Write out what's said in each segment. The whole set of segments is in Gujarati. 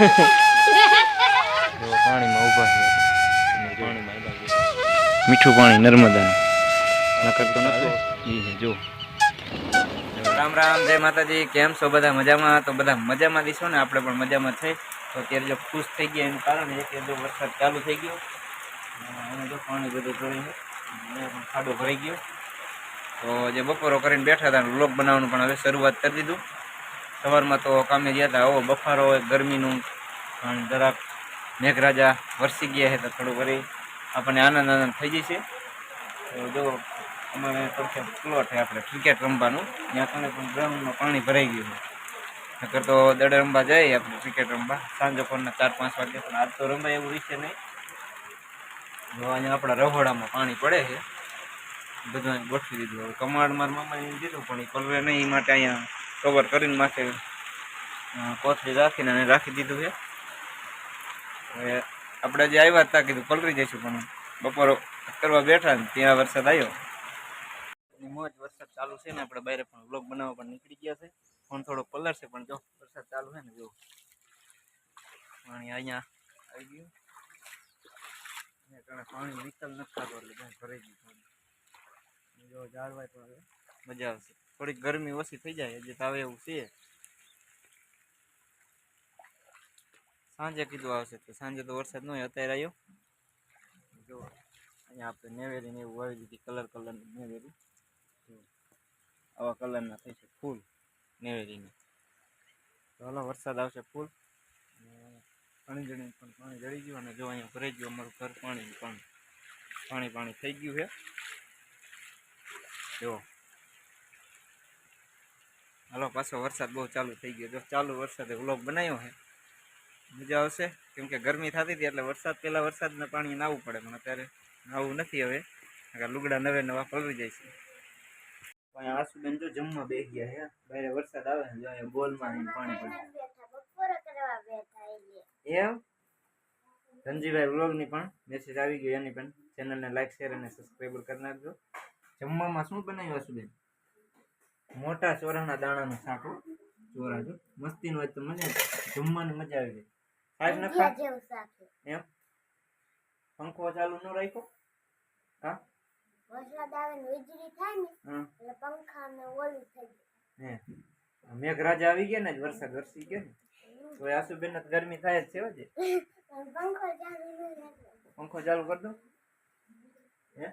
જો પાણીમાં ઊભા છે મીઠું પાણી નર્મદાનું નકર તો નથી જો. રામ રામ જય માતાજી. કેમ છો બધા? મજામાં? તો બધા મજામાં દીશો ને? આપણે પણ મજામાં છે. તો અત્યારે જો ખુશ થઈ ગયા એનું કારણ એ કે જો વરસાદ ચાલુ થઈ ગયો. અને જો પાણી બધું જોઈને પણ ખાડો ભરાઈ ગયો. તો જે બપોરો કરીને બેઠા હતા લોક બનાવવાનું પણ હવે શરૂઆત કરી દીધું. સવારમાં તો કામે ગયા હતા આવો બફારો હોય, ગરમીનું. પણ જરાક મેઘરાજા વરસી ગયા છે તો થોડું વળી આપણને આનંદ આનંદ થઈ જશે. તો જો, અમારે પડખે પ્લોટ છે આપણે ક્રિકેટ રમવાનું. ત્યાં કણે પણ ગ્રાઉન્ડમાં પાણી ભરાઈ ગયું નકર તો દડે રમવા જઈએ આપણે ક્રિકેટ રમવા. સાંજે પરના ચાર પાંચ વાગે, પણ આજ તો રમાય એવું રહેશે નહીં. જો અહીંયા આપણા રહોડામાં પાણી પડે છે. બધું અહીં ગોઠવી દીધું. હવે કમાડ માર મામાને દીધું પણ એ કલરે નહીં, એ માટે અહીંયા કવર કરીને માથે કોથળી રાખીને અને રાખી દીધું છે. હવે આપણે જે આવ્યા હતા કીધું પલરી જઈશું, પણ બપોરો કરવા બેઠા ને ત્યાં વરસાદ આવ્યો. મોજ વરસાદ ચાલુ છે ને, આપણે બહાર પણ વ્લોગ બનાવવા પણ નીકળી ગયા છે. ફોન થોડો પલળશે પણ જો વરસાદ ચાલુ છે ને, જો. પાણી અહીંયા આવી ગયું. પાણી નિકલ નથી થતો, એટલે ભરાઈ ગયું જો જાળવાય તો મજા આવશે. થોડીક ગરમી ઓછી થઈ જાય, હજી તાવે એવું છે. સાંજે કીધું આવશે તો સાંજે તો વરસાદ ન હોય, અત્યારે આવ્યો. જો, અહીંયા આપણે નેવેરી ને એવું વાવી દીધી, કલર કલરની નેવેરી. આવા કલરના થઈ છે ફૂલ નેવેરીને તો હાલો, વરસાદ આવશે ફૂલ. પાણી જણી પણ પાણી જળી ગયું, અને જો અહીંયા ભરાઈ ગયું અમારું ઘર, પાણી પાણી પાણી પાણી થઈ ગયું છે. જો હાલો, પાછો વરસાદ બહુ ચાલુ થઈ ગયો. જો ચાલુ વરસાદે વ્લોગ બનાવ્યો છે મજા આવશે, કેમ કે ગરમી થતી હતી એટલે વરસાદ પહેલાં વરસાદના પાણી નાવું પડે, પણ અત્યારે નાવું નથી હવે. લુગડા નવે નવા પલળી જાય છે. અહીંયા આસુબેન જો જમવા બે ગયા હે. બહાર વરસાદ આવે ને જો અહીંયા બોલમાં પાણી પડે એમ? ધનજીભાઈ વ્લોગની પણ મેસેજ આવી ગયો એની પણ. ચેનલને લાઈક શેર અને સબસ્ક્રાઈબર કરી નાખજો. જમવામાં શું બનાવ્યું આસુબેન? મોટા ચોરાના દાણાનું શાક. ચોરા જો. મસ્તીનું હોય તો મજા જમવાની મજા આવી જાય. સાહેબ નખા એમ? પંખો ચાલુ ન રાખ્યો? હા? વરસાદ આવે ને વીજળી થાય ને એટલે પંખા ને ઓલું થઈ મેઘરાજા આવી ગયા ને વરસાદ વરસી ગયો ને. તો આસુબેન ને ગરમી થાય જ છે હો પંખો ચાલુ કર પંખો ચાલુ કરી દો. હે?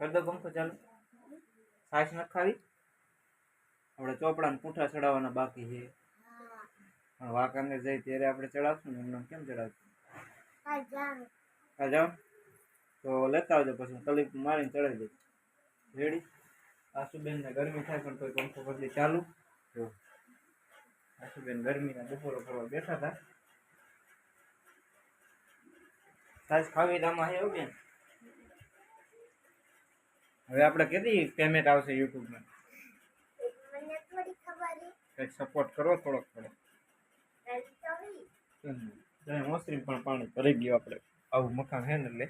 કરી દો પંખો ચાલુ. છાશ નથી ખાવી? આપણે ચોપડા ને પૂંઠા ચડાવવાના બાકી છે. પણ વાંકાનેર જઈ ત્યારે આપણે ચડાવશું ને એમને કેમ ચડાવશું? હા જાઓ. તો લેતા આવજો પછી હું કલીપ મારીને ચડાવી દઈશ. રેડી? આશુબેનને ગરમી થાય પણ કોઈ પંખો બદલી ચાલુ. જો. આશુબેન ગરમીના બપોરો કરવા બેઠા હતા. સાસ ખાવી દામાં હે એવું બેન. હવે આપણે કેટલી પેમેન્ટ આવશે યુટ્યુબમાં. કંઈક સપોર્ટ કરો થોડોક થોડોક. મોસરી પણ પાણી ભરી ગયું આપણે. આવું મકાન છે ને એટલે.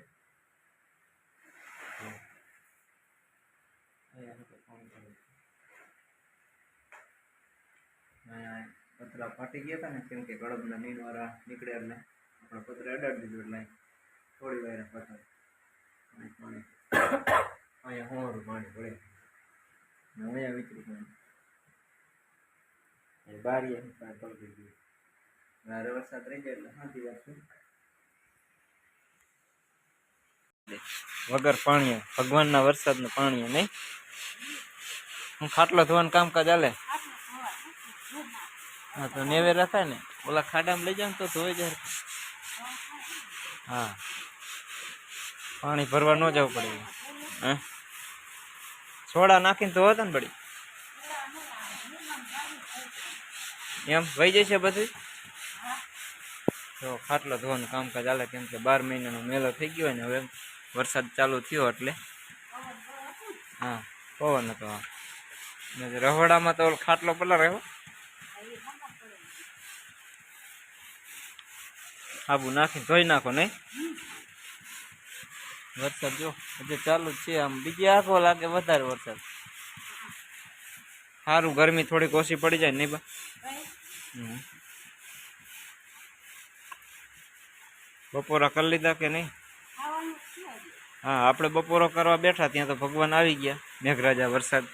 પતરા ફાટી ગયા હતા ને કેમ કે ગળબના નીરવાળા નીકળ્યા એટલે. આપણે પતરા અડાડી દીધું એટલે થોડી વાર પતરા પાણી પાણી અહીંયા હોવાનું પાણી પડે. ને અહીંયા વિચરું પાણી એ બારીએ પાણી પડી ગયું મારે વરસાદ રહી જાય એટલે શાંતિ રાખશું. વગર પાણી ભગવાનના વરસાદનું પાણી નહીં. હું ખાટલો ધોવાનું કામકાજ ચાલે હા, તો નેવેરા થાય ને, ઓલા ખાડામાં લઈ જાવ તો ધોઈ જાય. હા. પાણી ભરવા ન જવું પડે. હે? સોડા નાખીને તો હતા ને બળી. એમ વહી જશે બધું? તો ખાટલો ધોવાનું કામકાજ ચાલે કેમ કે બાર મહિનાનો મેળો થઈ ગયો ને હવે વરસાદ ચાલુ થયો એટલે. હા, પવન હતો હા રહોડામાં તો ખાટલો પેલા રહ્યો. આબુ નાખીને ધોઈ નાખો નહીં. વરસાદ જો હજી ચાલુ જ છે આમ બીજી આંખો લાગે વધારે વરસાદ સારું ગરમી થોડીક ઓછી પડી જાય નહીં બા બપોરા કરી લીધા કે નહીં હા આપણે બપોરો કરવા બેઠા ત્યાં તો ભગવાન આવી ગયા મેઘરાજા વરસાદ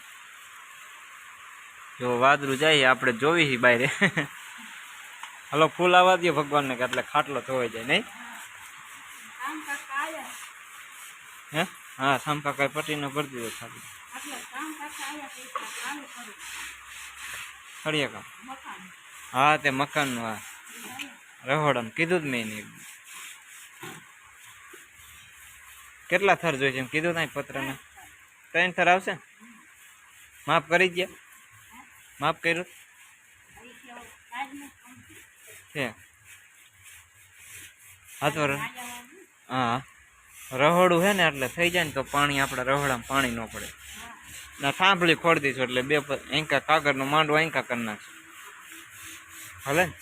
જો વાદરું જાય આપણે જોવી બાયરે હલો ફૂલ આવવા દે ભગવાનને એટલે ખાટલો ધોવાઈ જાય નહીં હે? હા, સામ કાકાએ પટીનો ભરી દીધો મકાન હા, તે મકાનનું હા રહોડમ કીધું જ મેં એને કેટલા થર જોઈએ છે એમ કીધું નહીં પત્રને? ત્રણ થર આવશે? માફ કરી ગયા માફ કર્યું? છે હા, તો હા. રહોડું છે ને એટલે થઈ જાય ને તો પાણી આપણે રહોડામાં પાણી ન પડે. ના થાંભલી ખોડી દઈશું એટલે બે એંકા કાગળનો માંડવો એંકા કરી નાખશું. હાલે ને?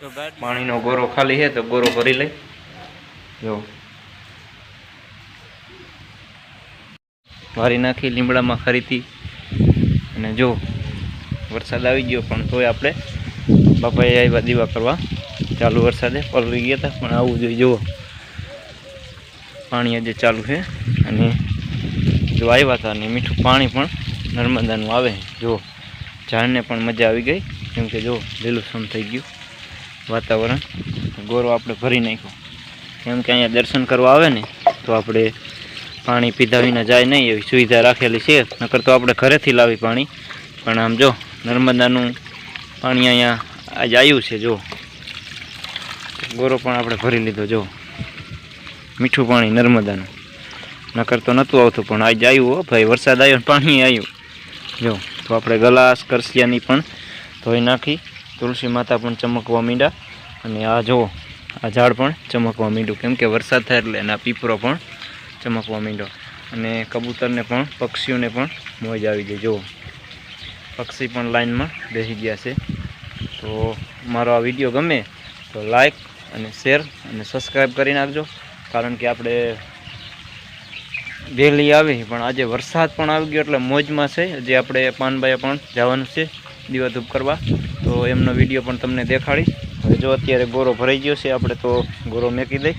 તો પાણીનો ગોરો ખાલી છે તો ગોરો ભરી લઈ જો. વારી નાખી, લીમડામાં ખરીદી. અને જો, વરસાદ આવી ગયો પણ તોય આપણે બાપાએ આવ્યા દીવા કરવા. ચાલુ વરસાદે પલરી ગયા હતા, પણ આવું જોઈએ જુઓ. પાણી આજે ચાલુ છે અને જો આવ્યા હતા અને મીઠું પાણી પણ નર્મદાનું આવે જો ઝાડને પણ મજા આવી ગઈ. કેમ કે જો લીલુંછમ થઈ ગયું વાતાવરણ. ગોરો આપણે ભરી નાખ્યો. કેમ કે અહીંયા દર્શન કરવા આવે ને, તો આપણે પાણી પીધા વિના જાય નહીં એવી સુવિધા રાખેલી છે. નકર તો આપણે ઘરેથી લાવી પાણી. પણ આમ જો નર્મદાનું પાણી અહીંયા આજે આવ્યું છે, જો. ગોરો પણ આપણે ભરી લીધો, જો. મીઠું પાણી, નર્મદાનું. નકર તો નહોતું આવતું, પણ આજે આવ્યું હો ભાઈ, વરસાદ આવ્યો પાણી આવ્યું. જો, તો આપણે ગલાસ, કરસિયાની પણ ધોઈ નાખી, તુલસી માતા પણ ચમકવા માંડ્યા. અને આ જુઓ આ ઝાડ પણ ચમકવા માંડ્યું. કેમ કે વરસાદ થાય એટલે એના પીપરો પણ ચમકવા માંડ્યો. અને કબૂતરને પણ, પક્ષીઓને પણ મોજ આવી ગઈ. જુઓ પક્ષી પણ લાઈનમાં બેસી ગયા છે. તો મારો આ વીડિયો ગમે તો લાઈક અને શેર અને સબસ્ક્રાઈબ કરી નાખજો. કારણ કે આપણે વહેલી આવી, પણ આજે વરસાદ પણ આવી ગયો એટલે મોજમાં છે. જે આપણે પાનબાઈએ પણ જવાનું છે દીવા ધૂપ કરવા. તો એમનો વીડિયો પણ તમને દેખાડી. હવે જો અત્યારે ગોરો ભરાઈ ગયો છે, આપણે તો ગોરો મેકી દઈ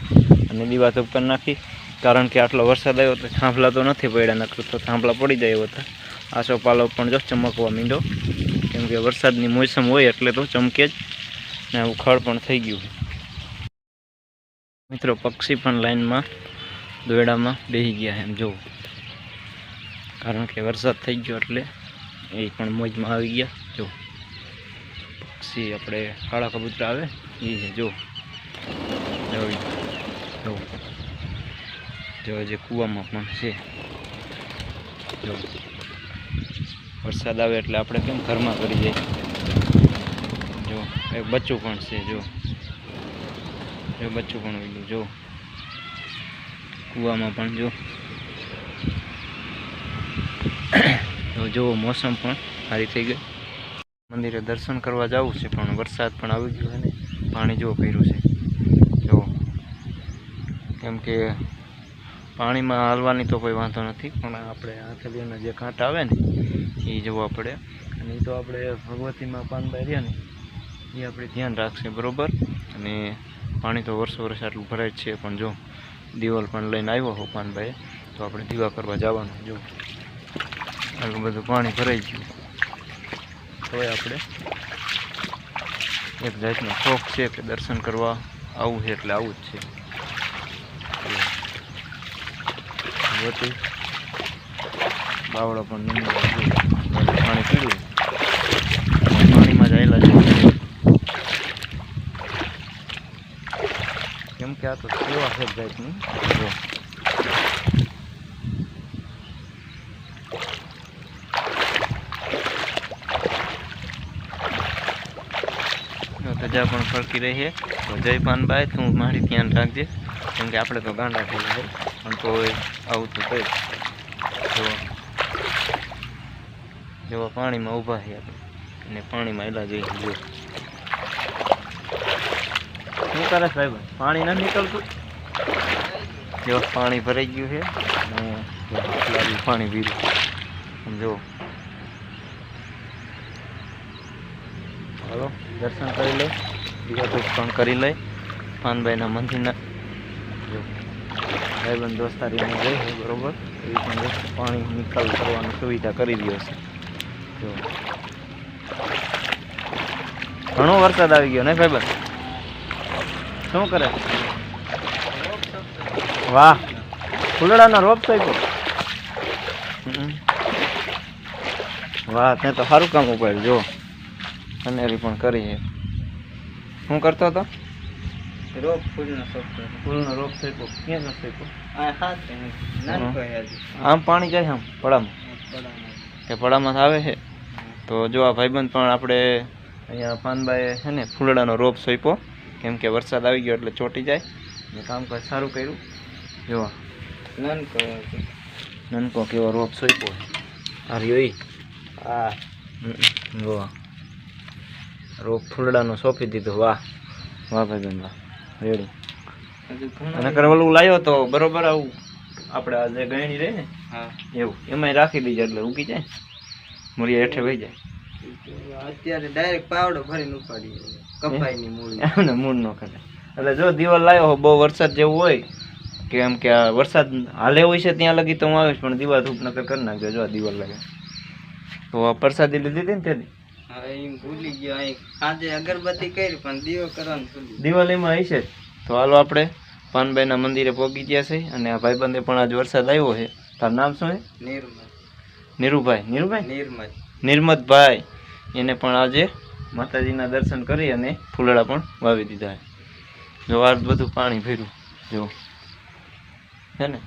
અને દીવા ધૂપ કરી નાખી. કારણ કે આટલો વરસાદ આવ્યો તો થાંભલા તો નથી પડ્યા, નકર તો થાંભલા પડી જાય હતા. આસો પાલો પણ જો ચમકવા માંડ્યો. કેમ કે વરસાદની મોસમ હોય એટલે તો ચમકે જ. ને ઉખાડ પણ થઈ ગયું મિત્રો, પક્ષી પણ લાઈનમાં, દોયડામાં બેસી ગયા એમ જોવું. કારણ કે વરસાદ થઈ ગયો એટલે એ પણ મોજમાં આવી ગયા. જો, પક્ષી આપણે કાળા કબૂતરા આવે, એ છે જો જો. જો જો કૂવામાં પણ છે. જો, વરસાદ આવે એટલે આપણે કેમ ઘરમાં કરી જઈએ જો, એક બચ્ચું પણ છે, જો. જો બચ્ચું પણ ઉડ્યું જો. કૂવામાં પણ જો. જો, મોસમ પણ સારી થઈ ગઈ. મંદિરે દર્શન કરવા જવું છે, પણ વરસાદ પણ આવી ગયો અને પાણી જો પહેર્યું છે. જો. કેમ કે પાણીમાં હાલવાની તો કોઈ વાંધો નથી, પણ આપણે આથલીઓના જે કાંટા આવે ને, એ જોવા પડે. અને એ તો આપણે ભગવતીમાં પાનભાઈ રહ્યા ને, એ આપણે ધ્યાન રાખશે, બરોબર? અને પાણી તો વર્ષો વર્ષ આટલું ભરાય જ છે, પણ જો દિવાલ પણ લઈને આવ્યો હો પાનભાઈએ તો આપણે દીવા કરવા જવાનું, જો. આટલું બધું પાણી ભરાઈ ગયું. તો આપણે એક જાતનો શોખ છે કે દર્શન કરવા આવવું છે એટલે આવું જ છે. બાવળો પણ પાણી પીડ્યું પાણીમાં જાયેલા છે આ તો સેવા છે જાતની જો ધજા પણ ફરકી રહી છે તો જય પાનભાઈ તું મારી ધ્યાન રાખજે. કેમ કે આપણે તો ગાંડા થઈ જાય પણ તો આવું તો કઈ. જો. જેવા પાણીમાં ઊભા છે આપણે. અને પાણીમાં એલા જઈ જો. શું કરે સાહેબ પાણી ના નીકળતું? જો, પાણી ભરાઈ ગયું છે. અને પાણી પીધું. જો. હાલો, દર્શન કરી લઈ. બીજા તો પણ કરી લઈ. પાનભાઈના મંદિરના. જો, ભાઈબંધ દોસ્તારી રહે જઈ બરોબર? એવી પણ પાણી નિકાલ કરવાની સુવિધા કરી રહ્યો છે જો. ઘણો વરસાદ આવી ગયો ને, ભાઈબંધ? શું કરે? વાહ. ફૂલડાનો રોપ હમ. વાહ તે તો સારું કામ ઉપાડ જો અનેરી પણ કરી છે. શું કરતો હતો? ફૂલનો ફૂલનો રોપ સોંપ્યો ક્યાં ન આ હાથ નાનકો હે. હજી આમ પાણી જાય આમ પડામાં? પડામાં. કે પડામાં આવે છે? તો જો આ ભાઈબંધ પણ આપણે અહીંયા પાનબાએ છે ને ફૂલડાનો રોપ સોંપ્યો. કેમ કે વરસાદ આવી ગયો એટલે ચોટી જાય. ને કામકાજ સારું કર્યું. જોવા. નાનકો. નનકો કેવો રોપ છે? આ રહ્યો આ જોવા. રોપ ફૂલડાનો સોંપી દીધો વાહ. વાહ ભાઈ વાહ. રેડી. અને કરવલું લાવ્યો તો બરોબર આવું. આપણે આ જે ગયણી રહે ને હા. એવું. એમાંય રાખી દીજે એટલે ઉગી જાય. મૂળિયા હેઠે વહી જાય. અત્યારે ડાયરેક્ટ પાવડો ભરીને ઉપાડી કપાઈની મૂળી એમને મૂળ નો કરે એટલે જો દિવાલ લાવ્યો હોય બહુ વરસાદ જેવું હોય કે એમ કે આ વરસાદ હાલે હોય છે ત્યાં લગી તો હું આવીશ પણ દિવાલ ધૂપ નકર કરી નાખજો જો આ દિવાલ લાગે. તો આ પ્રસાદી લીધી હતી ને તેથી ભૂલી ગયો આજે અગરબત્તી કરી પણ દીવો કરવાનું દિવાળીમાં હશે છે તો હાલો આપણે પાનભાઈના મંદિરે પહોંચી ગયા છે અને આ ભાઈબંધે પણ આજ વરસાદ આવ્યો છે. તારું નામ શું છે? નિર્મલ. નીરુભાઈ. નીરુભાઈ? નિર્મદ નિર્મતભાઈ એને પણ આજે માતાજીના દર્શન કરી અને ફૂલડા પણ વાવી દીધા જો આ બધું પાણી ભર્યું જો. છે ને?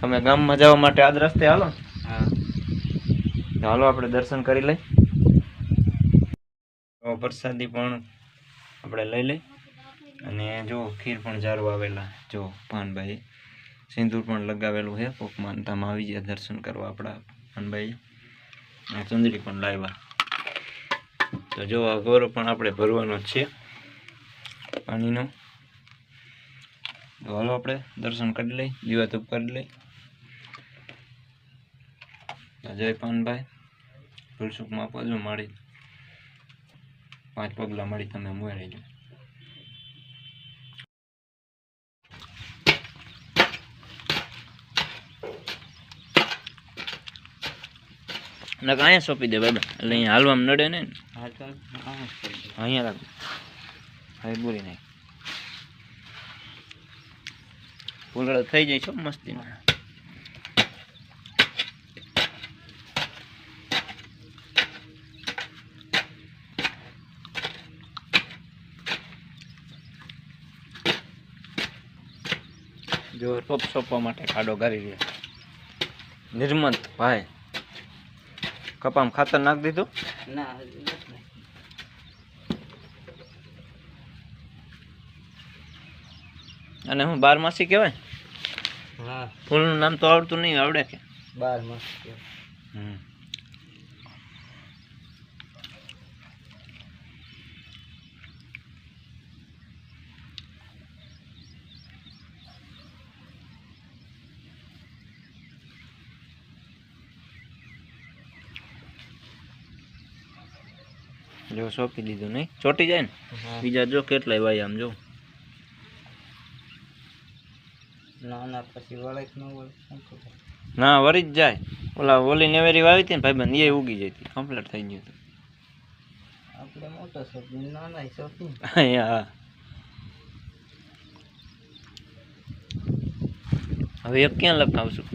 તમે ગામમાં જવા માટે આ રસ્તે હાલો ને? હા. તો હાલો આપણે દર્શન કરી લઈ. પ્રસાદી પણ આપણે લઈ લઈ. અને જો ખીર પણ જારો આવેલા જો પાનભાઈ સિંદૂર પણ લગાવેલું છે. કોક માનતામાં આવી ગયા દર્શન કરવા આપણા પાનભાઈ ચુંદડી પણ લાવ્યા. તો જો ગૌરવ પણ આપણે ભરવાનો છે પાણીનો. તો હાલો આપણે દર્શન કરી લઈ, દીવા ધૂપ કરી લઈ. તો જય પાનભાઈ. ભૂલસુખમાં આપજો મળી પાંચ પગલાં મળી તમે મુએ રહેજો. એટલે અહીંયા સોંપી દે બાબા. એટલે અહીંયા હાલવામાં નડે ને. અહીંયા રાખ. હવે બોલી નાખ. ભૂલડો થઈ જાય છો મસ્તીમાં જો ટોપ સોંપવા માટે ખાડો કરી રહ્યા નિર્મત ભાઈ. કપામ ખાતર નાખ દીધું? ના અને હું બારમાસી કહેવાય? હા. ફૂલનું નામ તો આવડતું નહીં આવડે કે? બારમાસી હમ. જો સોંપી દીધું નહીં. ચોટી જાય ને? બીજા જો કેટલાય ભાઈ આમ જો. ના વરી જ જાય. ઓલા ઓલી નેવેરી વાવી હતી ને ભાઈબંધ એ ઉગી જતી કમ્પ્લીટ થઈ ગયું હતું. આપણે મોટો શોખીન નાના શોખીન હા. હવે એક ક્યાં લખાવશું?